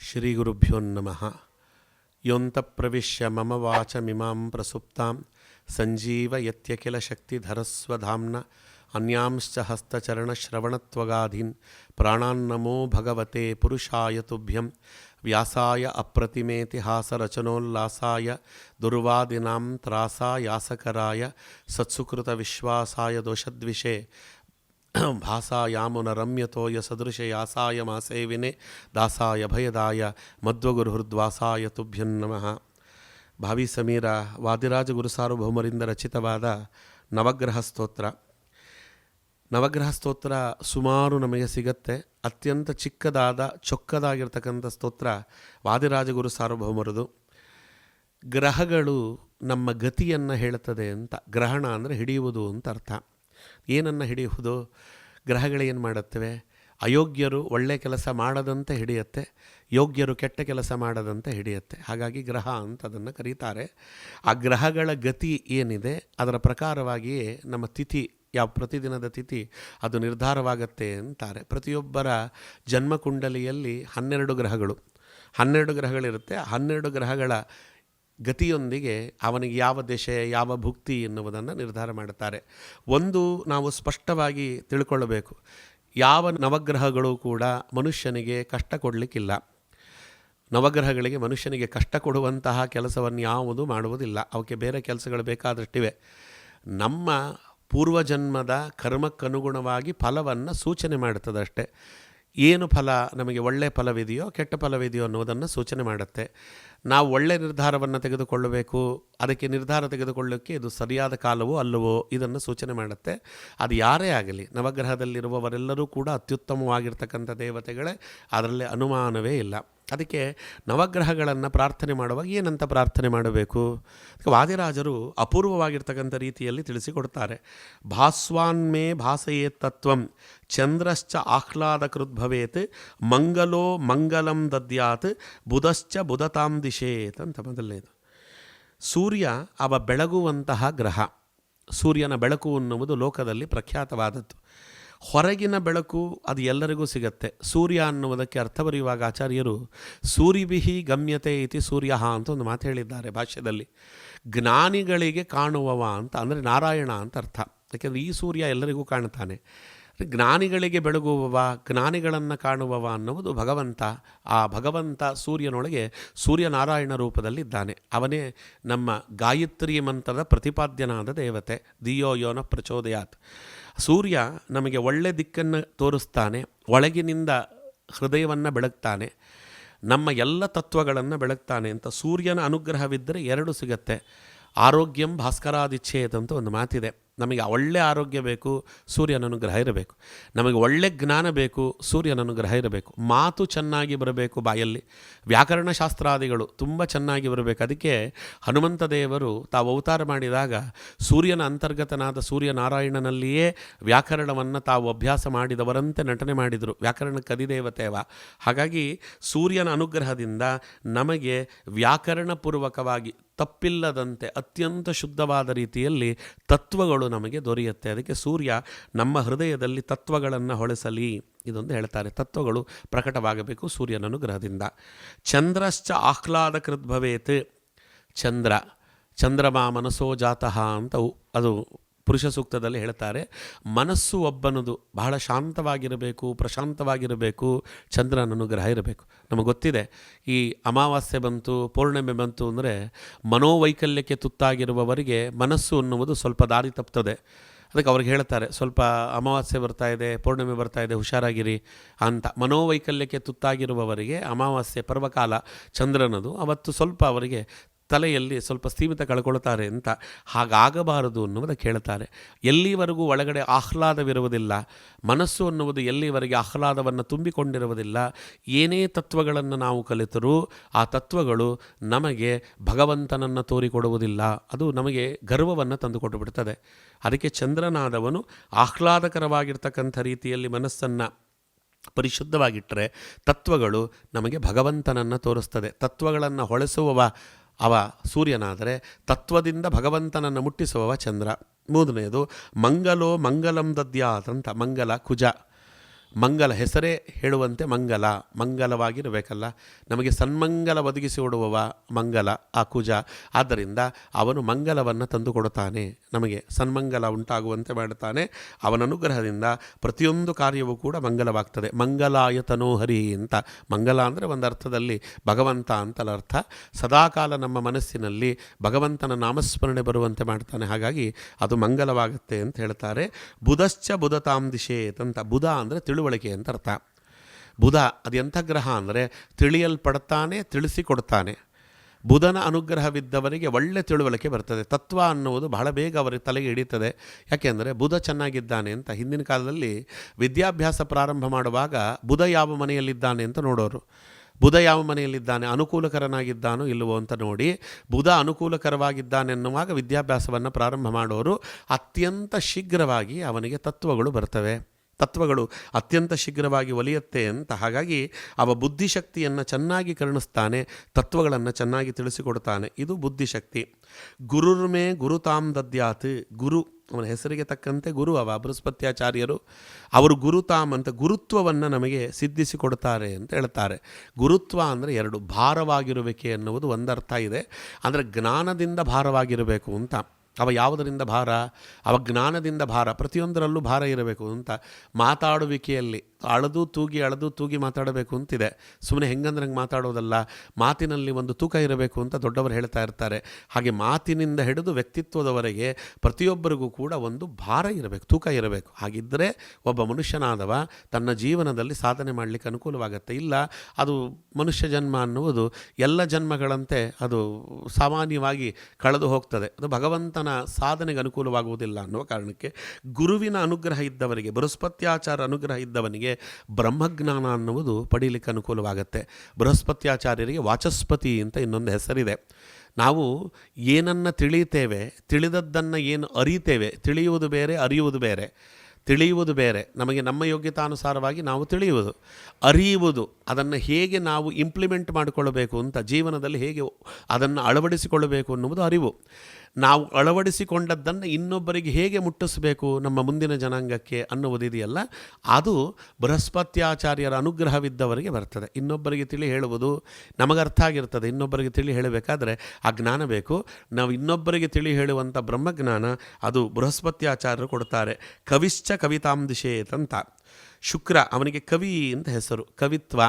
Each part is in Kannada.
శ్రీగురుభ్యో నమ. యొంత ప్రవిశ్య మమ వాచమిమాం ప్రసుప్తాం. సంజీవయత్యఖిల శక్తిధరస్వధామ్న అన్యాంశ్చ హస్తచరణశ్రవణత్వగాధీన్ ప్రాణాన్నమో భగవతే పురుషాయ తుభ్యం. వ్యాసాయ అప్రతిమేతిహాసరచనోల్లాసాయ దుర్వాదినాం త్రాసాయాసకరాయ. సత్సుకృత విశ్వాసాయ దోషద్విషే. ಭಾಸಾಯಾಮುನ ರಮ್ಯತೋಯ ಸದೃಶಯಾಸಾಯ ಮಾಸೇವಿನೇ ದಾಸಾಯ ಭಯದಾಯ ಮಧ್ವಗುರುಹೃದ್ವಾಸಾಯ ತುಭ್ಯನ್ ನಮಃ. ಭಾವಿ ಸಮೀರ, ವಾದಿರಾಜ ಗುರುಸಾರ್ವಭೌಮರಿಂದ ರಚಿತವಾದ ನವಗ್ರಹ ಸ್ತೋತ್ರ. ನವಗ್ರಹ ಸ್ತೋತ್ರ ಸುಮಾರು ನಮಗೆ ಸಿಗತ್ತೆ. ಅತ್ಯಂತ ಚಿಕ್ಕದಾದ, ಚೊಕ್ಕದಾಗಿರ್ತಕ್ಕಂಥ ಸ್ತೋತ್ರ ವಾದಿರಾಜ ಗುರು ಸಾರ್ವಭೌಮರದು ಗ್ರಹಗಳು ನಮ್ಮ ಗತಿಯನ್ನು ಹೇಳುತ್ತದೆ ಅಂತ, ಗ್ರಹಣ ಅಂದರೆ ಹಿಡಿಯುವುದು ಅಂತ ಅರ್ಥ. ಏನನ್ನು ಹಿಡಿಯುವುದು? ಗ್ರಹಗಳೇನು ಮಾಡುತ್ತವೆ? ಅಯೋಗ್ಯರು ಒಳ್ಳೆ ಕೆಲಸ ಮಾಡದಂತೆ ಹಿಡಿಯುತ್ತೆ, ಯೋಗ್ಯರು ಕೆಟ್ಟ ಕೆಲಸ ಮಾಡದಂತೆ ಹಿಡಿಯುತ್ತೆ. ಹಾಗಾಗಿ ಗ್ರಹ ಅಂತ ಅದನ್ನು ಕರೀತಾರೆ. ಆ ಗ್ರಹಗಳ ಗತಿ ಏನಿದೆ, ಅದರ ಪ್ರಕಾರವಾಗಿಯೇ ನಮ್ಮ ತಿಥಿ, ಯಾವ ಪ್ರತಿದಿನದ ತಿಥಿ, ಅದು ನಿರ್ಧಾರವಾಗತ್ತೆ ಅಂತಾರೆ. ಪ್ರತಿಯೊಬ್ಬರ ಜನ್ಮಕುಂಡಲಿಯಲ್ಲಿ ಹನ್ನೆರಡು ಗ್ರಹಗಳು. ಹನ್ನೆರಡು ಗ್ರಹಗಳಿರುತ್ತೆ. ಹನ್ನೆರಡು ಗ್ರಹಗಳ ಗತಿಯೊಂದಿಗೆ ಅವನಿಗೆ ಯಾವ ದಿಶೆ, ಯಾವ ಭುಕ್ತಿ ಎನ್ನುವುದನ್ನು ನಿರ್ಧಾರ ಮಾಡುತ್ತಾರೆ. ಒಂದು ನಾವು ಸ್ಪಷ್ಟವಾಗಿ ತಿಳ್ಕೊಳ್ಳಬೇಕು. ಯಾವ ನವಗ್ರಹಗಳು ಕೂಡ ಮನುಷ್ಯನಿಗೆ ಕಷ್ಟ ಕೊಡಲಿಕ್ಕಿಲ್ಲ. ನವಗ್ರಹಗಳಿಗೆ ಮನುಷ್ಯನಿಗೆ ಕಷ್ಟ ಕೊಡುವಂತಹ ಕೆಲಸವನ್ನು ಯಾವುದು ಮಾಡುವುದಿಲ್ಲ. ಅವಕ್ಕೆ ಬೇರೆ ಕೆಲಸಗಳು ಬೇಕಾದಷ್ಟಿವೆ. ನಮ್ಮ ಪೂರ್ವಜನ್ಮದ ಕರ್ಮಕ್ಕನುಗುಣವಾಗಿ ಫಲವನ್ನು ಸೂಚನೆ ಮಾಡುತ್ತದಷ್ಟೇ. ಏನು ಫಲ ನಮಗೆ ಒಳ್ಳೆಯ ಫಲವಿದೆಯೋ ಕೆಟ್ಟ ಫಲವಿದೆಯೋ ಅನ್ನೋದನ್ನು ಸೂಚನೆ ಮಾಡುತ್ತೆ. ನಾವು ಒಳ್ಳೆಯ ನಿರ್ಧಾರವನ್ನು ತೆಗೆದುಕೊಳ್ಳಬೇಕು, ಅದಕ್ಕೆ ನಿರ್ಧಾರ ತೆಗೆದುಕೊಳ್ಳೋಕ್ಕೆ ಇದು ಸರಿಯಾದ ಕಾಲವೋ ಅಲ್ಲವೋ ಇದನ್ನು ಸೂಚನೆ ಮಾಡುತ್ತೆ. ಅದು ಯಾರೇ ಆಗಲಿ, ನವಗ್ರಹದಲ್ಲಿರುವವರೆಲ್ಲರೂ ಕೂಡ ಅತ್ಯುತ್ತಮವಾಗಿರ್ತಕ್ಕಂಥ ದೇವತೆಗಳೇ, ಅದರಲ್ಲಿ ಅನುಮಾನವೇ ಇಲ್ಲ. ಅದಕ್ಕೆ ನವಗ್ರಹಗಳನ್ನು ಪ್ರಾರ್ಥನೆ ಮಾಡುವಾಗ ಏನಂತ ಪ್ರಾರ್ಥನೆ ಮಾಡಬೇಕು? ಅದಕ್ಕೆ ವಾದಿರಾಜರು ಅಪೂರ್ವವಾಗಿರ್ತಕ್ಕಂಥ ರೀತಿಯಲ್ಲಿ ತಿಳಿಸಿಕೊಡ್ತಾರೆ. ಭಾಸ್ವಾನ್ಮೇ ಭಾಸಯೇ ತತ್ವಂ ಚಂದ್ರಶ್ಚ ಆಹ್ಲಾದಕೃತ್ ಭವೇತ್ ಮಂಗಲೋ ಮಂಗಲಂ ದದ್ಯಾತ್ ಬುಧಶ್ಚ ಬುಧತಾಂ ದಿಶೇತ್ ಅಂತ ಮೊದಲನೇದು. ಸೂರ್ಯ ಅವ ಬೆಳಗುವಂತಹ ಗ್ರಹ. ಸೂರ್ಯನ ಬೆಳಕು ಅನ್ನುವುದು ಲೋಕದಲ್ಲಿ ಪ್ರಖ್ಯಾತವಾದದ್ದು. ಹೊರಗಿನ ಬೆಳಕು ಅದು ಎಲ್ಲರಿಗೂ ಸಿಗತ್ತೆ. ಸೂರ್ಯ ಅನ್ನುವುದಕ್ಕೆ ಅರ್ಥ ಬರೆಯುವಾಗ ಆಚಾರ್ಯರು ಸೂರಿಬಿಹಿ ಗಮ್ಯತೆ ಇತಿ ಸೂರ್ಯ ಅಂತ ಒಂದು ಮಾತು ಹೇಳಿದ್ದಾರೆ ಭಾಷ್ಯದಲ್ಲಿ. ಜ್ಞಾನಿಗಳಿಗೆ ಕಾಣುವವ ಅಂತ, ಅಂದರೆ ನಾರಾಯಣ ಅಂತ ಅರ್ಥ. ಯಾಕೆಂದರೆ ಈ ಸೂರ್ಯ ಎಲ್ಲರಿಗೂ ಕಾಣ್ತಾನೆ ಜ್ಞಾನಿಗಳಿಗೆ ಬೆಳಗುವವ, ಜ್ಞಾನಿಗಳನ್ನು ಕಾಣುವವ ಅನ್ನುವುದು ಭಗವಂತ. ಆ ಭಗವಂತ ಸೂರ್ಯನೊಳಗೆ ಸೂರ್ಯನಾರಾಯಣ ರೂಪದಲ್ಲಿದ್ದಾನೆ. ಅವನೇ ನಮ್ಮ ಗಾಯತ್ರಿ ಮಂತ್ರದ ಪ್ರತಿಪಾದ್ಯನಾದ ದೇವತೆ, ದಿಯೋ ಯೋನ ಪ್ರಚೋದಯಾತ್. ಸೂರ್ಯ ನಮಗೆ ಒಳ್ಳೆ ದಿಕ್ಕನ್ನು ತೋರಿಸ್ತಾನೆ, ಒಳಗಿನಿಂದ ಹೃದಯವನ್ನು ಬೆಳಗ್ತಾನೆ, ನಮ್ಮ ಎಲ್ಲ ತತ್ವಗಳನ್ನು ಬೆಳಗ್ತಾನೆ ಅಂತ ಸೂರ್ಯನ ಅನುಗ್ರಹವಿದ್ದರೆ ಎರಡು ಸಿಗತ್ತೆ. ಆರೋಗ್ಯಂ ಭಾಸ್ಕರಾದಿಚ್ಛೇತ್ ಅಂತ ಒಂದು ಮಾತಿದೆ. ನಮಗೆ ಒಳ್ಳೆ ಆರೋಗ್ಯ ಬೇಕು ಸೂರ್ಯನ ಅನುಗ್ರಹ ಇರಬೇಕು. ನಮಗೆ ಒಳ್ಳೆ ಜ್ಞಾನ ಬೇಕು ಸೂರ್ಯನ ಅನುಗ್ರಹ ಇರಬೇಕು. ಮಾತು ಚೆನ್ನಾಗಿ ಬರಬೇಕು ಬಾಯಲ್ಲಿ. ವ್ಯಾಕರಣ ಶಾಸ್ತ್ರಾದಿಗಳು ತುಂಬ ಚೆನ್ನಾಗಿ ಬರಬೇಕು. ಅದಕ್ಕೆ ಹನುಮಂತ ದೇವರು ತಾವು ಅವತಾರ ಮಾಡಿದಾಗ ಸೂರ್ಯನ ಅಂತರ್ಗತನಾದ ಸೂರ್ಯನಾರಾಯಣನಲ್ಲಿಯೇ ವ್ಯಾಕರಣವನ್ನು ತಾವು ಅಭ್ಯಾಸ ಮಾಡಿದವರಂತೆ ನಟನೆ ಮಾಡಿದರು. ವ್ಯಾಕರಣ ಕದಿದೇವತೆವ. ಹಾಗಾಗಿ ಸೂರ್ಯನ ಅನುಗ್ರಹದಿಂದ ನಮಗೆ ವ್ಯಾಕರಣಪೂರ್ವಕವಾಗಿ ತಪ್ಪಿಲ್ಲದಂತೆ ಅತ್ಯಂತ ಶುದ್ಧವಾದ ರೀತಿಯಲ್ಲಿ ತತ್ವಗಳು ನಮಗೆ ದೊರೆಯುತ್ತೆ. ಅದಕ್ಕೆ ಸೂರ್ಯ ನಮ್ಮ ಹೃದಯದಲ್ಲಿ ತತ್ವಗಳನ್ನು ಹೊಳೆಸಲಿ ಇದೊಂದು ಹೇಳ್ತಾರೆ. ತತ್ವಗಳು ಪ್ರಕಟವಾಗಬೇಕು ಸೂರ್ಯನ ಗ್ರಹದಿಂದ ಚಂದ್ರಶ್ಚ ಆಹ್ಲಾದಕೃತ್ ಚಂದ್ರ, ಚಂದ್ರಮಾ ಮನಸೋ ಜಾತಃ ಅಂತ ಅದು ಪುರುಷ ಸೂಕ್ತದಲ್ಲಿ ಹೇಳ್ತಾರೆ, ಮನಸ್ಸು ಒಬ್ಬನದು ಬಹಳ ಶಾಂತವಾಗಿರಬೇಕು, ಪ್ರಶಾಂತವಾಗಿರಬೇಕು, ಚಂದ್ರನ ಅನುಗ್ರಹ ಇರಬೇಕು. ನಮಗೆ ಗೊತ್ತಿದೆ, ಈ ಅಮಾವಾಸ್ಯೆ ಬಂತು, ಪೌರ್ಣಿಮೆ ಬಂತು ಅಂದರೆ ಮನೋವೈಕಲ್ಯಕ್ಕೆ ತುತ್ತಾಗಿರುವವರಿಗೆ ಮನಸ್ಸು ಅನ್ನುವುದು ಸ್ವಲ್ಪ ದಾರಿ ತಪ್ತದೆ. ಅದಕ್ಕೆ ಅವ್ರಿಗೆ ಹೇಳ್ತಾರೆ, ಸ್ವಲ್ಪ ಅಮಾವಾಸ್ಯೆ ಬರ್ತಾ ಇದೆ, ಪೌರ್ಣಿಮೆ ಬರ್ತಾ ಇದೆ, ಹುಷಾರಾಗಿರಿ ಅಂತ. ಮನೋವೈಕಲ್ಯಕ್ಕೆ ತುತ್ತಾಗಿರುವವರಿಗೆ ಅಮಾವಾಸ್ಯೆ ಪರ್ವಕಾಲ ಚಂದ್ರನದು, ಅವತ್ತು ಸ್ವಲ್ಪ ಅವರಿಗೆ ತಲೆಯಲ್ಲಿ ಸ್ವಲ್ಪ ಸ್ಥೀಮಿತ ಕಳ್ಕೊಳ್ತಾರೆ ಅಂತ ಹಾಗಾಗಬಾರದು ಅನ್ನುವುದು ಕೇಳ್ತಾರೆ. ಎಲ್ಲಿವರೆಗೂ ಒಳಗಡೆ ಆಹ್ಲಾದವಿರುವುದಿಲ್ಲ, ಮನಸ್ಸು ಅನ್ನುವುದು ಎಲ್ಲಿವರೆಗೆ ಆಹ್ಲಾದವನ್ನು ತುಂಬಿಕೊಂಡಿರುವುದಿಲ್ಲ, ಏನೇ ತತ್ವಗಳನ್ನು ನಾವು ಕಲಿತರೂ ಆ ತತ್ವಗಳು ನಮಗೆ ಭಗವಂತನನ್ನು ತೋರಿಕೊಡುವುದಿಲ್ಲ. ಅದು ನಮಗೆ ಗರ್ವವನ್ನು ತಂದುಕೊಟ್ಟು ಬಿಡ್ತದೆ ಅದಕ್ಕೆ ಚಂದ್ರನಾದವನು ಆಹ್ಲಾದಕರವಾಗಿರ್ತಕ್ಕಂಥ ರೀತಿಯಲ್ಲಿ ಮನಸ್ಸನ್ನು ಪರಿಶುದ್ಧವಾಗಿಟ್ಟರೆ ತತ್ವಗಳು ನಮಗೆ ಭಗವಂತನನ್ನು ತೋರಿಸ್ತದೆ. ತತ್ವಗಳನ್ನು ಹೊಳೆಸುವವ ಅವ ಸೂರ್ಯನಾದರೆ ತತ್ವದಿಂದ ಭಗವಂತನನ್ನು ಮುಟ್ಟಿಸುವವ ಚಂದ್ರ. ಮೂರನೆಯದು ಮಂಗಲೋ ಮಂಗಲಂ ದದ್ಯಾತ್ ಅಂತ ಮಂಗಲ ಕುಜ. ಮಂಗಲ ಹೆಸರೇ ಹೇಳುವಂತೆ ಮಂಗಲ, ಮಂಗಲವಾಗಿರಬೇಕಲ್ಲ. ನಮಗೆ ಸನ್ಮಂಗಲ ಒದಗಿಸಿ ಕೊಡುವವ ಮಂಗಲ, ಆ ಕುಜ. ಆದ್ದರಿಂದ ಅವನು ಮಂಗಲವನ್ನು ತಂದುಕೊಡುತ್ತಾನೆ ನಮಗೆ ಸನ್ಮಂಗಲ ಉಂಟಾಗುವಂತೆ ಮಾಡುತ್ತಾನೆ. ಅವನ ಅನುಗ್ರಹದಿಂದ ಪ್ರತಿಯೊಂದು ಕಾರ್ಯವೂ ಕೂಡ ಮಂಗಲವಾಗ್ತದೆ. ಮಂಗಲಾಯತನೋ ಹರಿ ಅಂತ. ಮಂಗಲ ಅಂದರೆ ಒಂದು ಅರ್ಥದಲ್ಲಿ ಭಗವಂತ ಅಂತಲ ಅರ್ಥ. ಸದಾಕಾಲ ನಮ್ಮ ಮನಸ್ಸಿನಲ್ಲಿ ಭಗವಂತನ ನಾಮಸ್ಮರಣೆ ಬರುವಂತೆ ಮಾಡ್ತಾನೆ ಹಾಗಾಗಿ ಅದು ಮಂಗಲವಾಗುತ್ತೆ ಅಂತ ಹೇಳ್ತಾರೆ. ಬುಧಶ್ಚ ಬುಧತಾಂ ದಿಶೇತ್ ಅಂತ. ಬುಧ ಅಂದರೆ ತಿಳುವಳಿಕೆ ಅಂತ ಅರ್ಥ. ಬುಧ ಎಂಥ ಗ್ರಹ ಅಂದರೆ ತಿಳಿಯಲ್ಪಡ್ತಾನೆ, ತಿಳಿಸಿಕೊಡ್ತಾನೆ. ಬುಧನ ಅನುಗ್ರಹವಿದ್ದವರಿಗೆ ಒಳ್ಳೆ ತಿಳುವಳಿಕೆ ಬರ್ತದೆ. ತತ್ವ ಅನ್ನುವುದು ಬಹಳ ಬೇಗ ಅವರಿಗೆ ತಲೆಗೆ ಹಿಡಿತದೆ. ಯಾಕೆಂದರೆ ಬುಧ ಚೆನ್ನಾಗಿದ್ದಾನೆ ಅಂತ ಹಿಂದಿನ ಕಾಲದಲ್ಲಿ ವಿದ್ಯಾಭ್ಯಾಸ ಪ್ರಾರಂಭ ಮಾಡುವಾಗ ಬುಧ ಯಾವ ಮನೆಯಲ್ಲಿದ್ದಾನೆ ಅಂತ ನೋಡೋರು. ಬುಧ ಯಾವ ಮನೆಯಲ್ಲಿದ್ದಾನೆ, ಅನುಕೂಲಕರನಾಗಿದ್ದಾನೋ ಇಲ್ಲವೋ ಅಂತ ನೋಡಿ ಬುಧ ಅನುಕೂಲಕರವಾಗಿದ್ದಾನೆ ಎನ್ನುವಾಗ ವಿದ್ಯಾಭ್ಯಾಸವನ್ನು ಪ್ರಾರಂಭ ಮಾಡೋರು ಅತ್ಯಂತ ಶೀಘ್ರವಾಗಿ ಅವನಿಗೆ ತತ್ವಗಳು ಬರ್ತವೆ. ತತ್ವಗಳು ಅತ್ಯಂತ ಶೀಘ್ರವಾಗಿ ಒಲಿಯುತ್ತೆ ಅಂತ. ಹಾಗಾಗಿ ಅವ ಬುದ್ಧಿಶಕ್ತಿಯನ್ನು ಚೆನ್ನಾಗಿ ಕರುಣಿಸ್ತಾನೆ, ತತ್ವಗಳನ್ನು ಚೆನ್ನಾಗಿ ತಿಳಿಸಿಕೊಡ್ತಾನೆ. ಇದು ಬುದ್ಧಿಶಕ್ತಿ. ಗುರುರ್ಮೇ ಗುರುತಾಂ ದದ್ಯಾತ್. ಗುರು, ಅವನ ಹೆಸರಿಗೆ ತಕ್ಕಂತೆ ಗುರು ಅವ, ಬೃಹಸ್ಪತ್ಯಾಚಾರ್ಯರು. ಅವರು ಗುರುತಾಮ್ ಅಂತ ಗುರುತ್ವವನ್ನು ನಮಗೆ ಸಿದ್ಧಿಸಿಕೊಡ್ತಾರೆ ಅಂತ ಹೇಳ್ತಾರೆ. ಗುರುತ್ವ ಅಂದರೆ ಎರಡು ಭಾರವಾಗಿರುವಿಕೆ ಎನ್ನುವುದು ಒಂದರ್ಥ ಇದೆ. ಅಂದರೆ ಜ್ಞಾನದಿಂದ ಭಾರವಾಗಿರಬೇಕು ಅಂತ. ಅವ ಯಾವುದರಿಂದ ಭಾರ? ಅವ ಜ್ಞಾನದಿಂದ ಭಾರ? ಪ್ರತಿಯೊಂದರಲ್ಲೂ ಭಾರ ಇರಬೇಕು ಅಂತ ಮಾತಾಡುವಿಕೆಯಲ್ಲಿ ಅಳದು, ತೂಗಿ ಅಳದು, ತೂಗಿ ಮಾತಾಡಬೇಕು ಅಂತಿದೆ. ಸುಮ್ಮನೆ ಹೆಂಗಂದ್ರೆ ಹೆಂಗಂದ್ರಂಗೆ ಮಾತಾಡೋದಲ್ಲ. ಮಾತಿನಲ್ಲಿ ಒಂದು ತೂಕ ಇರಬೇಕು ಅಂತ ದೊಡ್ಡವರು ಹೇಳ್ತಾ ಇರ್ತಾರೆ. ಹಾಗೆ ಮಾತಿನಿಂದ ಹಿಡಿದು ವ್ಯಕ್ತಿತ್ವದವರೆಗೆ ಪ್ರತಿಯೊಬ್ಬರಿಗೂ ಕೂಡ ಒಂದು ಭಾರ ಇರಬೇಕು, ತೂಕ ಇರಬೇಕು. ಹಾಗಿದ್ದರೆ ಒಬ್ಬ ಮನುಷ್ಯನಾದವ ತನ್ನ ಜೀವನದಲ್ಲಿ ಸಾಧನೆ ಮಾಡಲಿಕ್ಕೆ ಅನುಕೂಲವಾಗುತ್ತೆ. ಇಲ್ಲ, ಅದು ಮನುಷ್ಯ ಜನ್ಮ ಅನ್ನುವುದು ಎಲ್ಲ ಜನ್ಮಗಳಂತೆ ಅದು ಸಾಮಾನ್ಯವಾಗಿ ಕಳೆದು ಹೋಗ್ತದೆ. ಅದು ಭಗವಂತನ ಸಾಧನೆಗೆ ಅನುಕೂಲವಾಗುವುದಿಲ್ಲ ಅನ್ನುವ ಕಾರಣಕ್ಕೆ ಗುರುವಿನ ಅನುಗ್ರಹ ಇದ್ದವರಿಗೆ, ಬೃಹಸ್ಪತ್ಯಾಚಾರ ಅನುಗ್ರಹ ಇದ್ದವನಿಗೆ ಬ್ರಹ್ಮಜ್ಞಾನ ಅನ್ನುವುದು ಪಡೀಲಿಕ್ಕೆ ಅನುಕೂಲವಾಗುತ್ತೆ. ಬೃಹಸ್ಪತ್ಯಾಚಾರ್ಯರಿಗೆ ವಾಚಸ್ಪತಿ ಅಂತ ಇನ್ನೊಂದು ಹೆಸರಿದೆ. ನಾವು ಏನನ್ನು ತಿಳಿಯುತ್ತೇವೆ, ತಿಳಿದದ್ದನ್ನು ಏನು ಅರಿತೇವೆ ತಿಳಿಯುವುದು ಬೇರೆ, ಅರಿಯುವುದು ಬೇರೆ. ತಿಳಿಯುವುದು ಬೇರೆ. ನಮಗೆ ನಮ್ಮ ಯೋಗ್ಯತಾನುಸಾರವಾಗಿ ನಾವು ತಿಳಿಯುವುದು. ಅರಿಯುವುದು, ಅದನ್ನು ಹೇಗೆ ನಾವು ಇಂಪ್ಲಿಮೆಂಟ್ ಮಾಡಿಕೊಳ್ಳಬೇಕು ಅಂತ, ಜೀವನದಲ್ಲಿ ಹೇಗೆ ಅದನ್ನು ಅಳವಡಿಸಿಕೊಳ್ಳಬೇಕು ಅನ್ನುವುದು ಅರಿವು. ನಾವು ಅಳವಡಿಸಿಕೊಂಡದ್ದನ್ನು ಇನ್ನೊಬ್ಬರಿಗೆ ಹೇಗೆ ಮುಟ್ಟಿಸಬೇಕು ನಮ್ಮ ಮುಂದಿನ ಜನಾಂಗಕ್ಕೆ ಅನ್ನುವುದಿದೆಯಲ್ಲ, ಅದು ಬೃಹಸ್ಪತ್ಯಾಚಾರ್ಯರ ಅನುಗ್ರಹವಿದ್ದವರಿಗೆ ಬರ್ತದೆ. ಇನ್ನೊಬ್ಬರಿಗೆ ತಿಳಿ ಹೇಳುವುದು ನಮಗೆ ಅರ್ಥ ಆಗಿರ್ತದೆ. ಇನ್ನೊಬ್ಬರಿಗೆ ತಿಳಿ ಹೇಳಬೇಕಾದ್ರೆ ಆ ಜ್ಞಾನ ಬೇಕು. ನಾವು ಇನ್ನೊಬ್ಬರಿಗೆ ತಿಳಿ ಹೇಳುವಂಥ ಬ್ರಹ್ಮಜ್ಞಾನ ಅದು ಬೃಹಸ್ಪತ್ಯಾಚಾರ್ಯರು ಕೊಡ್ತಾರೆ. ಕವಿಶ್ಚ ಕವಿತಾಂ ದಿಶೇತಂತ ಶುಕ್ರ ಅವನಿಗೆ ಕವಿ ಅಂತ ಹೆಸರು. ಕವಿತ್ವ.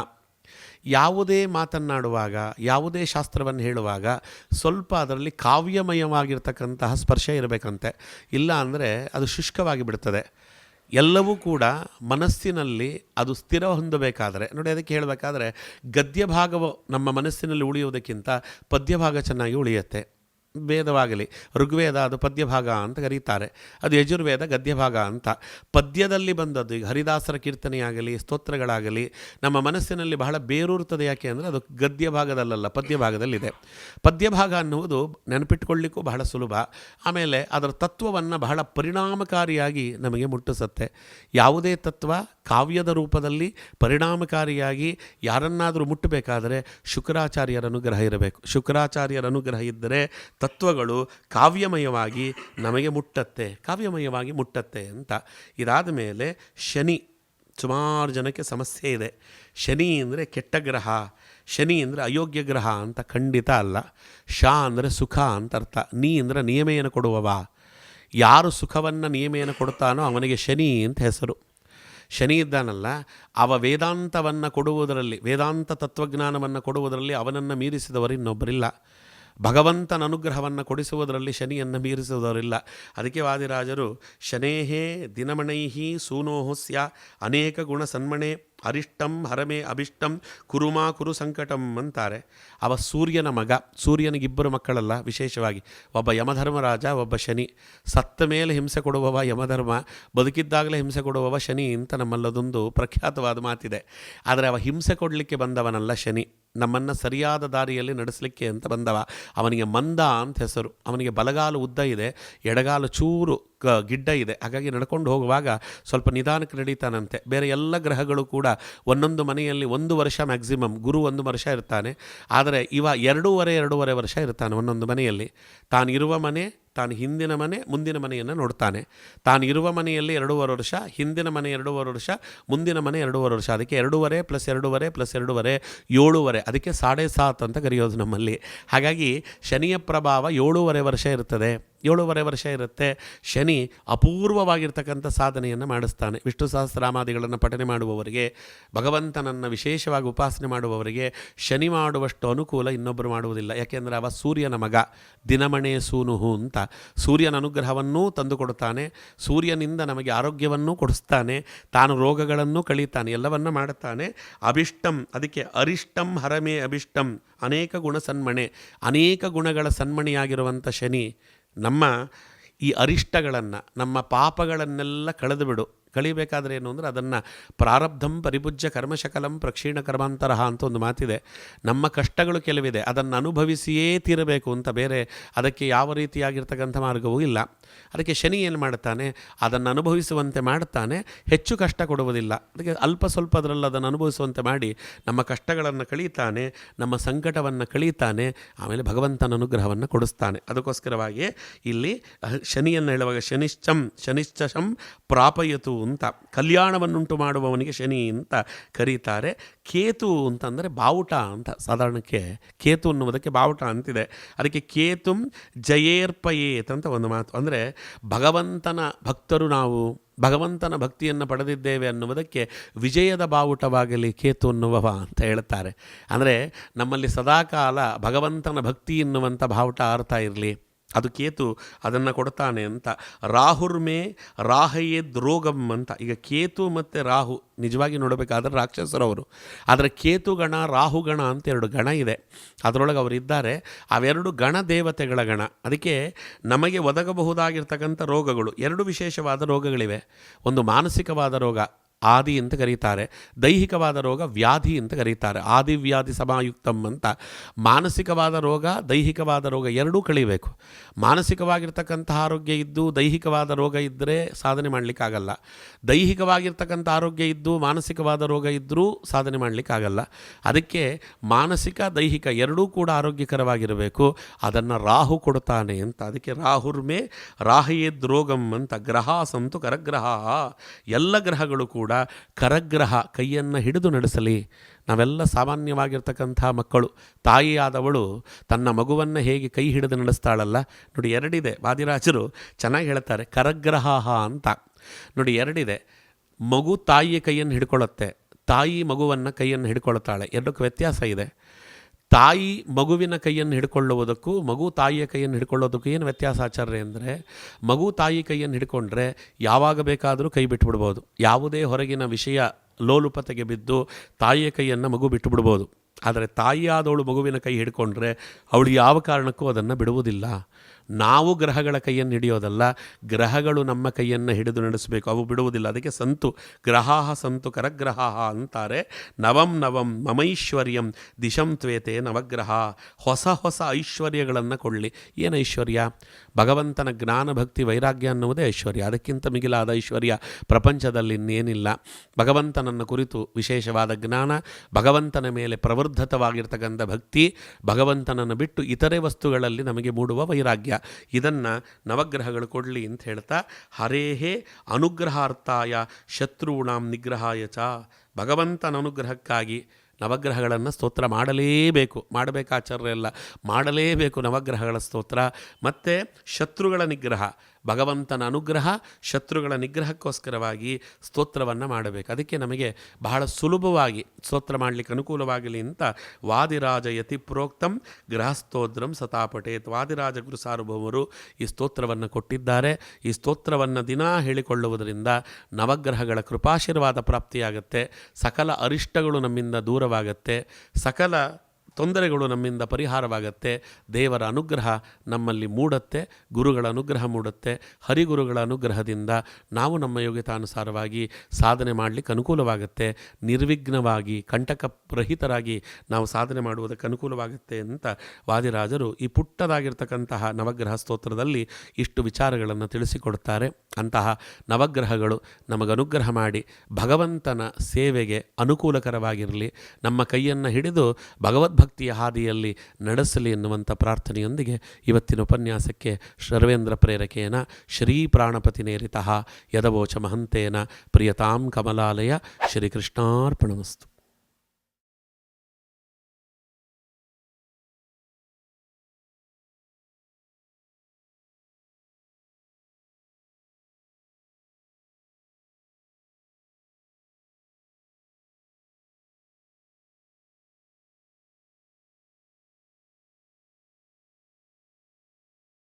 ಯಾವುದೇ ಮಾತನ್ನಾಡುವಾಗ, ಯಾವುದೇ ಶಾಸ್ತ್ರವನ್ನು ಹೇಳುವಾಗ ಸ್ವಲ್ಪ ಅದರಲ್ಲಿ ಕಾವ್ಯಮಯವಾಗಿರ್ತಕ್ಕಂತಹ ಸ್ಪರ್ಶ ಇರಬೇಕಂತೆ. ಇಲ್ಲ ಅಂದರೆ ಅದು ಶುಷ್ಕವಾಗಿ ಬಿಡ್ತದೆ. ಎಲ್ಲವೂ ಕೂಡ ಮನಸ್ಸಿನಲ್ಲಿ ಅದು ಸ್ಥಿರ ಹೊಂದಬೇಕಾದರೆ, ನೋಡಿ ಅದಕ್ಕೆ ಹೇಳಬೇಕಾದ್ರೆ ಗದ್ಯ ಭಾಗವು ನಮ್ಮ ಮನಸ್ಸಿನಲ್ಲಿ ಉಳಿಯುವುದಕ್ಕಿಂತ ಪದ್ಯ ಭಾಗ ಚೆನ್ನಾಗಿ ಉಳಿಯುತ್ತೆ. ವೇದವಾಗಲಿ ಋಗ್ವೇದ ಅದು ಪದ್ಯಭಾಗ ಅಂತ ಕರೀತಾರೆ. ಅದು ಯಜುರ್ವೇದ ಗದ್ಯಭಾಗ ಅಂತ. ಪದ್ಯದಲ್ಲಿ ಬಂದದ್ದು ಈಗ ಹರಿದಾಸರ ಕೀರ್ತನೆಯಾಗಲಿ, ಸ್ತೋತ್ರಗಳಾಗಲಿ, ನಮ್ಮ ಮನಸ್ಸಿನಲ್ಲಿ ಬಹಳ ಬೇರೂರುತ್ತದೆ ಯಾಕೆ ಅಂದರೆ ಅದು ಗದ್ಯ ಭಾಗದಲ್ಲಲ್ಲ ಪದ್ಯ ಭಾಗದಲ್ಲಿದೆ ಪದ್ಯಭಾಗ ಅನ್ನುವುದು ನೆನಪಿಟ್ಕೊಳ್ಳಿಕ್ಕೂ ಬಹಳ ಸುಲಭ. ಆಮೇಲೆ ಅದರ ತತ್ವವನ್ನು ಬಹಳ ಪರಿಣಾಮಕಾರಿಯಾಗಿ ನಮಗೆ ಮುಟ್ಟಿಸುತ್ತೆ. ಯಾವುದೇ ತತ್ವ ಕಾವ್ಯದ ರೂಪದಲ್ಲಿ ಪರಿಣಾಮಕಾರಿಯಾಗಿ ಯಾರನ್ನಾದರೂ ಮುಟ್ಟಬೇಕಾದರೆ ಶುಕ್ರಾಚಾರ್ಯರ ಅನುಗ್ರಹ ಇರಬೇಕು. ಶುಕ್ರಾಚಾರ್ಯರ ಅನುಗ್ರಹ ಇದ್ದರೆ ತತ್ವಗಳು ಕಾವ್ಯಮಯವಾಗಿ ನಮಗೆ ಮುಟ್ಟತ್ತೆ. ಕಾವ್ಯಮಯವಾಗಿ ಮುಟ್ಟತ್ತೆ ಅಂತ. ಇದಾದ ಮೇಲೆ ಶನಿ, ಸುಮಾರು ಜನಕ್ಕೆ ಸಮಸ್ಯೆ ಇದೆ. ಶನಿ ಅಂದರೆ ಕೆಟ್ಟ ಗ್ರಹ. ಶನಿ ಅಂದರೆ ಅಯೋಗ್ಯ ಗ್ರಹ ಅಂತ ಖಂಡಿತ ಅಲ್ಲ. ಶಾ ಅಂದರೆ ಸುಖ ಅಂತ ಅರ್ಥ. ನೀ ಅಂದರೆ ನಿಯಮೆಯನ್ನು ಕೊಡುವವ. ಯಾರು ಸುಖವನ್ನು ನಿಯಮೆಯನ್ನು ಕೊಡ್ತಾನೋ ಅವನಿಗೆ ಶನಿ ಅಂತ ಹೆಸರು. ಶನಿ ಇದ್ದಾನಲ್ಲ ಅವ ವೇದಾಂತವನ್ನು ಕೊಡುವುದರಲ್ಲಿ ವೇದಾಂತ ತತ್ವಜ್ಞಾನವನ್ನು ಕೊಡುವುದರಲ್ಲಿ ಅವನನ್ನು ಮೀರಿಸಿದವರು ಇನ್ನೊಬ್ಬರಿಲ್ಲ ಭಗವಂತನ ಅನುಗ್ರಹವನ್ನು ಕೊಡಿಸುವುದರಲ್ಲಿ ಶನಿಯನ್ನು ಮೀರಿಸುವುದರಿಲ್ಲ. ಅದಕ್ಕೆ ವಾದಿರಾಜರು, ಶನೇಹೇ ದಿನಮಣೈಹಿ ಸೂನೋಹು ಸ್ಯ ಅನೇಕ ಗುಣ ಸನ್ಮಣೆ, ಅರಿಷ್ಟಂ ಹರಮೆ ಅಭಿಷ್ಟಂ, ಕುರುಮಾ ಕುರು ಸಂಕಟಂ ಅಂತಾರೆ. ಅವ ಸೂರ್ಯನ ಮಗ, ಸೂರ್ಯನಿಗಿಬ್ಬರು ಮಕ್ಕಳಲ್ಲ ವಿಶೇಷವಾಗಿ. ಒಬ್ಬ ಯಮಧರ್ಮರಾಜ, ಒಬ್ಬ ಶನಿ. ಸತ್ತ ಮೇಲೆ ಹಿಂಸೆ ಕೊಡುವವ ಯಮಧರ್ಮ, ಬದುಕಿದ್ದಾಗಲೇ ಹಿಂಸೆ ಕೊಡುವವ ಶನಿ ಅಂತ ನಮ್ಮಲ್ಲದೊಂದು ಪ್ರಖ್ಯಾತವಾದ ಮಾತಿದೆ. ಆದರೆ ಅವ ಹಿಂಸೆ ಕೊಡಲಿಕ್ಕೆ ಬಂದವನಲ್ಲ ಶನಿ. ನಮ್ಮನ್ನು ಸರಿಯಾದ ದಾರಿಯಲ್ಲಿ ನಡೆಸಲಿಕ್ಕೆ ಅಂತ ಬಂದವ. ಅವನಿಗೆ ಮಂದ ಅಂತ ಹೆಸರು. ಅವನಿಗೆ ಬಲಗಾಲು ಉದ್ದ ಇದೆ, ಎಡಗಾಲು ಚೂರು ಕ ಗಿಡ್ಡ ಇದೆ. ಹಾಗಾಗಿ ನಡ್ಕೊಂಡು ಹೋಗುವಾಗ ಸ್ವಲ್ಪ ನಿಧಾನಕ್ಕೆ ನಡೀತಾನಂತೆ. ಬೇರೆ ಎಲ್ಲ ಗ್ರಹಗಳು ಕೂಡ ಒಂದೊಂದು ಮನೆಯಲ್ಲಿ ಒಂದು ವರ್ಷ ಮ್ಯಾಕ್ಸಿಮಮ್ ಗುರು ಒಂದು ವರ್ಷ ಇರ್ತಾನೆ. ಆದರೆ ಇವ ಎರಡೂವರೆ ಎರಡೂವರೆ ವರ್ಷ ಇರ್ತಾನೆ ಒಂದೊಂದು ಮನೆಯಲ್ಲಿ. ತಾನಿರುವ ಮನೆ ತಾನು ಹಿಂದಿನ ಮನೆ, ಮುಂದಿನ ಮನೆಯನ್ನು ನೋಡ್ತಾನೆ. ತಾನು ಇರುವ ಮನೆಯಲ್ಲಿ ಎರಡೂವರೆ ವರ್ಷ, ಹಿಂದಿನ ಮನೆ ಎರಡೂವರೆ ವರ್ಷ, ಮುಂದಿನ ಮನೆ ಎರಡೂವರೆ ವರ್ಷ. ಅದಕ್ಕೆ ಎರಡೂವರೆ ಪ್ಲಸ್ ಎರಡೂವರೆ ಪ್ಲಸ್ ಎರಡೂವರೆ, ಏಳೂವರೆ. ಅದಕ್ಕೆ ಸಾಡೆ ಸಾತ್ ಅಂತ ಕರೆಯೋದು ನಮ್ಮಲ್ಲಿ. ಹಾಗಾಗಿ ಶನಿಯ ಪ್ರಭಾವ ಏಳೂವರೆ ವರ್ಷ ಇರ್ತದೆ. ಏಳೂವರೆ ವರ್ಷ ಇರುತ್ತೆ. ಶನಿ ಅಪೂರ್ವವಾಗಿರ್ತಕ್ಕಂಥ ಸಾಧನೆಯನ್ನು ಮಾಡಿಸ್ತಾನೆ. ವಿಷ್ಣು ಸಹಸ್ರಾಮಾದಿಗಳನ್ನು ಪಠನೆ ಮಾಡುವವರಿಗೆ, ಭಗವಂತನನ್ನು ವಿಶೇಷವಾಗಿ ಉಪಾಸನೆ ಮಾಡುವವರಿಗೆ ಶನಿ ಮಾಡುವಷ್ಟು ಅನುಕೂಲ ಇನ್ನೊಬ್ಬರು ಮಾಡುವುದಿಲ್ಲ. ಯಾಕೆಂದರೆ ಅವ ಸೂರ್ಯನ ಮಗ. ದಿನಮಣೆ ಸೂನುಹು ಅಂತ. ಸೂರ್ಯನ ಅನುಗ್ರಹವನ್ನೂ ತಂದುಕೊಡುತ್ತಾನೆ. ಸೂರ್ಯನಿಂದ ನಮಗೆ ಆರೋಗ್ಯವನ್ನೂ ಕೊಡಿಸ್ತಾನೆ. ತಾನು ರೋಗಗಳನ್ನು ಕಳೀತಾನೆ. ಎಲ್ಲವನ್ನ ಮಾಡುತ್ತಾನೆ. ಅಭಿಷ್ಟಂ, ಅದಕ್ಕೆ ಅರಿಷ್ಟಂ, ಹರಮೇ ಅಭಿಷ್ಟಂ. ಅನೇಕ ಗುಣ ಸನ್ಮಣೆ ಅನೇಕ ಗುಣಗಳ ಸನ್ಮಣಿಯಾಗಿರುವಂಥ ಶನಿ ನಮ್ಮ ಈ ಅರಿಷ್ಟಗಳನ್ನು ನಮ್ಮ ಪಾಪಗಳನ್ನೆಲ್ಲ ಕಳೆದು ಬಿಡು ಕಳಿಬೇಕಾದ್ರೆ ಏನು ಅಂದರೆ ಅದನ್ನು ಪ್ರಾರಬ್ಧಂ ಪರಿಪುಜ್ಯ ಕರ್ಮಶಕಲಂ ಪ್ರಕ್ಷೀಣ ಕರ್ಮಾಂತರಹ ಅಂತ ಒಂದು ಮಾತಿದೆ. ನಮ್ಮ ಕಷ್ಟಗಳು ಕೆಲವಿದೆ, ಅದನ್ನು ಅನುಭವಿಸಿಯೇ ತೀರಬೇಕು ಅಂತ ಬೇರೆ ಅದಕ್ಕೆ ಯಾವ ರೀತಿಯಾಗಿರ್ತಕ್ಕಂಥ ಮಾರ್ಗವೂ ಇಲ್ಲ. ಅದಕ್ಕೆ ಶನಿ ಏನು ಮಾಡ್ತಾನೆ ಅದನ್ನು ಅನುಭವಿಸುವಂತೆ ಮಾಡ್ತಾನೆ, ಹೆಚ್ಚು ಕಷ್ಟ ಕೊಡುವುದಿಲ್ಲ. ಅದಕ್ಕೆ ಅಲ್ಪ ಸ್ವಲ್ಪ ಅದರಲ್ಲಿ ಅದನ್ನು ಅನುಭವಿಸುವಂತೆ ಮಾಡಿ ನಮ್ಮ ಕಷ್ಟಗಳನ್ನು ಕಳೀತಾನೆ, ನಮ್ಮ ಸಂಕಟವನ್ನು ಕಳೀತಾನೆ, ಆಮೇಲೆ ಭಗವಂತನ ಅನುಗ್ರಹವನ್ನು ಕೊಡಿಸ್ತಾನೆ. ಅದಕ್ಕೋಸ್ಕರವಾಗಿ ಇಲ್ಲಿ ಶನಿಯನ್ನು ಹೇಳುವಾಗ ಶನಿಶ್ಚಂ ಶನಿಶ್ಚಂ ಪ್ರಾಪಯತು ಅಂತ ಕಲ್ಯಾಣವನ್ನುಂಟು ಮಾಡುವವನಿಗೆ ಶನಿ ಅಂತ ಕರೀತಾರೆ. ಕೇತು ಅಂತಂದರೆ ಬಾವುಟ ಅಂತ ಸಾಧಾರಣಕ್ಕೆ ಕೇತು ಅನ್ನುವುದಕ್ಕೆ ಬಾವುಟ ಅಂತಿದೆ. ಅದಕ್ಕೆ ಕೇತುಂ ಜಯೇರ್ಪಯೇತ್ ಅಂತ ಒಂದು ಮಾತು. ಅಂದರೆ ಭಗವಂತನ ಭಕ್ತರು ನಾವು, ಭಗವಂತನ ಭಕ್ತಿಯನ್ನು ಪಡೆದಿದ್ದೇವೆ ಅನ್ನುವುದಕ್ಕೆ ವಿಜಯದ ಬಾವುಟವಾಗಲಿ ಕೇತು ಅನ್ನುವವ ಅಂತ ಹೇಳ್ತಾರೆ. ಅಂದರೆ ನಮ್ಮಲ್ಲಿ ಸದಾಕಾಲ ಭಗವಂತನ ಭಕ್ತಿ ಎನ್ನುವಂಥ ಬಾವುಟ ಆರ್ತಾ ಇರಲಿ. ಅದು ಕೇತು ಅದನ್ನು ಕೊಡ್ತಾನೆ ಅಂತ. ರಾಹುರ್ಮೇ ರಾಹಯೇ ದ್ರೋಗಂ ಅಂತ. ಈಗ ಕೇತು ಮತ್ತು ರಾಹು ನಿಜವಾಗಿ ನೋಡಬೇಕಾದ್ರೆ ರಾಕ್ಷಸರವರು. ಆದರೆ ಕೇತು ಗಣ ರಾಹುಗಣ ಅಂತ ಎರಡು ಗಣ ಇದೆ. ಅದರೊಳಗೆ ಅವರಿದ್ದಾರೆ ಅವೆರಡು ಗಣ ದೇವತೆಗಳ ಗಣ. ಅದಕ್ಕೆ ನಮಗೆ ಒದಗಬಹುದಾಗಿರ್ತಕ್ಕಂಥ ರೋಗಗಳು. ಎರಡು ವಿಶೇಷವಾದ ರೋಗಗಳಿವೆ. ಒಂದು ಮಾನಸಿಕವಾದ ರೋಗ ಆದಿ ಅಂತ ಕರೀತಾರೆ. ದೈಹಿಕವಾದ ರೋಗ ವ್ಯಾಧಿ ಅಂತ ಕರೀತಾರೆ. ಆದಿವ್ಯಾಧಿ ಸಮಾಯುಕ್ತಂ ಅಂತ ಮಾನಸಿಕವಾದ ರೋಗ, ದೈಹಿಕವಾದ ರೋಗ ಎರಡೂ ಕಳಿಬೇಕು. ಮಾನಸಿಕವಾಗಿರ್ತಕ್ಕಂಥ ಆರೋಗ್ಯ ಇದ್ದು ದೈಹಿಕವಾದ ರೋಗ ಇದ್ದರೆ ಸಾಧನೆ ಮಾಡಲಿಕ್ಕಾಗಲ್ಲ. ದೈಹಿಕವಾಗಿರ್ತಕ್ಕಂಥ ಆರೋಗ್ಯ ಇದ್ದು ಮಾನಸಿಕವಾದ ರೋಗ ಇದ್ದರೂ ಸಾಧನೆ ಮಾಡಲಿಕ್ಕಾಗಲ್ಲ. ಅದಕ್ಕೆ ಮಾನಸಿಕ, ದೈಹಿಕ ಎರಡೂ ಕೂಡ ಆರೋಗ್ಯಕರವಾಗಿರಬೇಕು. ಅದನ್ನು ರಾಹು ಕೊಡ್ತಾನೆ ಅಂತ. ಅದಕ್ಕೆ ರಾಹುರ್ಮೆ ರಾಹಯೇದ್ ರೋಗಂ ಅಂತ. ಗ್ರಹ ಸಂತು ಕರಗ್ರಹ. ಎಲ್ಲ ಗ್ರಹಗಳು ಕೂಡ ಕರಗ್ರಹ ಕೈಯನ್ನು ಹಿಡಿದು ನಡೆಸಲಿ. ನಾವೆಲ್ಲ ಸಾಮಾನ್ಯವಾಗಿರ್ತಕ್ಕಂಥ ಮಕ್ಕಳು. ತಾಯಿಯಾದವಳು ತನ್ನ ಮಗುವನ್ನು ಹೇಗೆ ಕೈ ಹಿಡಿದು ನಡೆಸ್ತಾಳಲ್ಲ. ನೋಡಿ, ಎರಡಿದೆ. ವಾದಿರಾಜರು ಚೆನ್ನಾಗಿ ಹೇಳ್ತಾರೆ ಕರಗ್ರಹ ಅಂತ. ನೋಡಿ, ಎರಡಿದೆ. ಮಗು ತಾಯಿಯ ಕೈಯನ್ನು ಹಿಡ್ಕೊಳ್ಳುತ್ತೆ. ತಾಯಿ ಮಗುವನ್ನು ಕೈಯನ್ನು ಹಿಡ್ಕೊಳ್ತಾಳೆ. ಎರಡಕ್ಕೂ ವ್ಯತ್ಯಾಸ ಇದೆ. ತಾಯಿ ಮಗುವಿನ ಕೈಯನ್ನು ಹಿಡ್ಕೊಳ್ಳುವುದಕ್ಕೂ, ಮಗು ತಾಯಿಯ ಕೈಯನ್ನು ಹಿಡ್ಕೊಳ್ಳೋದಕ್ಕೂ ಏನು ವ್ಯತ್ಯಾಸ ಆಚಾರ್ಯ ಅಂದರೆ ಮಗು ತಾಯಿ ಕೈಯನ್ನು ಹಿಡ್ಕೊಂಡ್ರೆ ಯಾವಾಗ ಬೇಕಾದರೂ ಕೈ ಬಿಟ್ಬಿಡ್ಬೋದು. ಯಾವುದೇ ಹೊರಗಿನ ವಿಷಯ ಲೋಲುಪತೆಗೆ ಬಿದ್ದು ತಾಯಿಯ ಕೈಯನ್ನು ಮಗು ಬಿಟ್ಟು ಬಿಡ್ಬೋದು ಆದರೆ ತಾಯಿಯಾದವಳು ಮಗುವಿನ ಕೈ ಹಿಡ್ಕೊಂಡ್ರೆ ಅವಳು ಯಾವ ಕಾರಣಕ್ಕೂ ಅದನ್ನು ಬಿಡುವುದಿಲ್ಲ. ನಾವು ಗ್ರಹಗಳ ಕೈಯನ್ನು ಹಿಡಿಯೋದಲ್ಲ, ಗ್ರಹಗಳು ನಮ್ಮ ಕೈಯನ್ನು ಹಿಡಿದು ನಡೆಸಬೇಕು. ಅವು ಬಿಡುವುದಿಲ್ಲ. ಅದಕ್ಕೆ ಸಂತು, ಗ್ರಹಾಹ ಸಂತು ಕರಗ್ರಹ ಅಂತಾರೆ. ನವಂ ನವಂ ಮಮೈಶ್ವರ್ಯಂ ದಿಶಂ ತ್ವೇತೆ ನವಗ್ರಹ. ಹೊಸ ಹೊಸ ಐಶ್ವರ್ಯಗಳನ್ನು ಕೊಳ್ಳಿ. ಏನು ಐಶ್ವರ್ಯ? ಭಗವಂತನ ಜ್ಞಾನ, ಭಕ್ತಿ, ವೈರಾಗ್ಯ ಅನ್ನುವುದೇ ಐಶ್ವರ್ಯ. ಅದಕ್ಕಿಂತ ಮಿಗಿಲಾದ ಐಶ್ವರ್ಯ ಪ್ರಪಂಚದಲ್ಲಿ ಇನ್ನೇನಿಲ್ಲ. ಭಗವಂತನನ್ನು ಕುರಿತು ವಿಶೇಷವಾದ ಜ್ಞಾನ, ಭಗವಂತನ ಮೇಲೆ ಪ್ರವೃದ್ಧತವಾಗಿರ್ತಕ್ಕಂಥ ಭಕ್ತಿ, ಭಗವಂತನನ್ನು ಬಿಟ್ಟು ಇತರೆ ವಸ್ತುಗಳಲ್ಲಿ ನಮಗೆ ಮೂಡುವ ವೈರಾಗ್ಯ. ಇದನ್ನು ನವಗ್ರಹಗಳು ಕೊಡಲಿ ಅಂತ ಹೇಳ್ತಾ ಹರೇಹೇ ಅನುಗ್ರಹಾರ್ಥಾಯ ಶತ್ರುಣಾಂ ನಿಗ್ರಹಾಯ ಚ. ಭಗವಂತನ ಅನುಗ್ರಹಕ್ಕಾಗಿ ನವಗ್ರಹಗಳನ್ನು ಸ್ತೋತ್ರ ಮಾಡಲೇಬೇಕು. ಮಾಡಬೇಕಾಚಾರ್ಯ ಎಲ್ಲ ಮಾಡಲೇಬೇಕು ನವಗ್ರಹಗಳ ಸ್ತೋತ್ರ. ಮತ್ತು ಶತ್ರುಗಳ ನಿಗ್ರಹ. ಭಗವಂತನ ಅನುಗ್ರಹ ಶತ್ರುಗಳ ನಿಗ್ರಹಕ್ಕೋಸ್ಕರವಾಗಿ ಸ್ತೋತ್ರವನ್ನು ಮಾಡಬೇಕು. ಅದಕ್ಕೆ ನಮಗೆ ಬಹಳ ಸುಲಭವಾಗಿ ಸ್ತೋತ್ರ ಮಾಡಲಿಕ್ಕೆ ಅನುಕೂಲವಾಗಲಿ ಅಂತ ವಾದಿರಾಜ ಯತಿ ಪ್ರೋಕ್ತಂ ಗೃಹಸ್ತೋದ್ರಂ ಸತಾಪಟೇತ್. ವಾದಿರಾಜ ಗುರು ಸಾರ್ವಭೌಮರು ಈ ಸ್ತೋತ್ರವನ್ನು ಕೊಟ್ಟಿದ್ದಾರೆ. ಈ ಸ್ತೋತ್ರವನ್ನು ದಿನಾ ಹೇಳಿಕೊಳ್ಳುವುದರಿಂದ ನವಗ್ರಹಗಳ ಕೃಪಾಶೀರ್ವಾದ ಪ್ರಾಪ್ತಿಯಾಗುತ್ತೆ. ಸಕಲ ಅರಿಷ್ಟಗಳು ನಮ್ಮಿಂದ ದೂರವಾಗುತ್ತೆ. ಸಕಲ ತೊಂದರೆಗಳು ನಮ್ಮಿಂದ ಪರಿಹಾರವಾಗತ್ತೆ. ದೇವರ ಅನುಗ್ರಹ ನಮ್ಮಲ್ಲಿ ಮೂಡುತ್ತೆ. ಗುರುಗಳ ಅನುಗ್ರಹ ಮೂಡುತ್ತೆ. ಹರಿಗುರುಗಳ ಅನುಗ್ರಹದಿಂದ ನಾವು ನಮ್ಮ ಯೋಗ್ಯತಾನುಸಾರವಾಗಿ ಸಾಧನೆ ಮಾಡಲಿಕ್ಕೆ ಅನುಕೂಲವಾಗುತ್ತೆ. ನಿರ್ವಿಘ್ನವಾಗಿ, ಕಂಟಕರಹಿತರಾಗಿ ನಾವು ಸಾಧನೆ ಮಾಡುವುದಕ್ಕೆ ಅನುಕೂಲವಾಗುತ್ತೆ ಅಂತ ವಾದಿರಾಜರು ಈ ಪುಟ್ಟದಾಗಿರ್ತಕ್ಕಂತಹ ನವಗ್ರಹ ಸ್ತೋತ್ರದಲ್ಲಿ ಇಷ್ಟು ವಿಚಾರಗಳನ್ನು ತಿಳಿಸಿಕೊಡ್ತಾರೆ. ಅಂತಹ ನವಗ್ರಹಗಳು ನಮಗೆ ಅನುಗ್ರಹ ಮಾಡಿ ಭಗವಂತನ ಸೇವೆಗೆ ಅನುಕೂಲಕರವಾಗಿರಲಿ. ನಮ್ಮ ಕೈಯನ್ನು ಹಿಡಿದು ಭಗವದ್ಭಕ್ತಿ ಭಕ್ತಿಯ ಹಾದಿಯಲ್ಲಿ ನಡೆಸಲಿ ಎನ್ನುವಂಥ ಪ್ರಾರ್ಥನೆಯೊಂದಿಗೆ ಇವತ್ತಿನ ಉಪನ್ಯಾಸಕ್ಕೆ ಶರ್ವೇಂದ್ರ ಪ್ರೇರಕೇನ ಶ್ರೀ ಪ್ರಾಣಪತಿ ನೇರಿತಃ ಯದವೋಚ ಮಹಂತೇನ ಪ್ರಿಯತಾಂ ಕಮಲಾಲಯ ಶ್ರೀಕೃಷ್ಣಾರ್ಪಣಮಸ್ತು.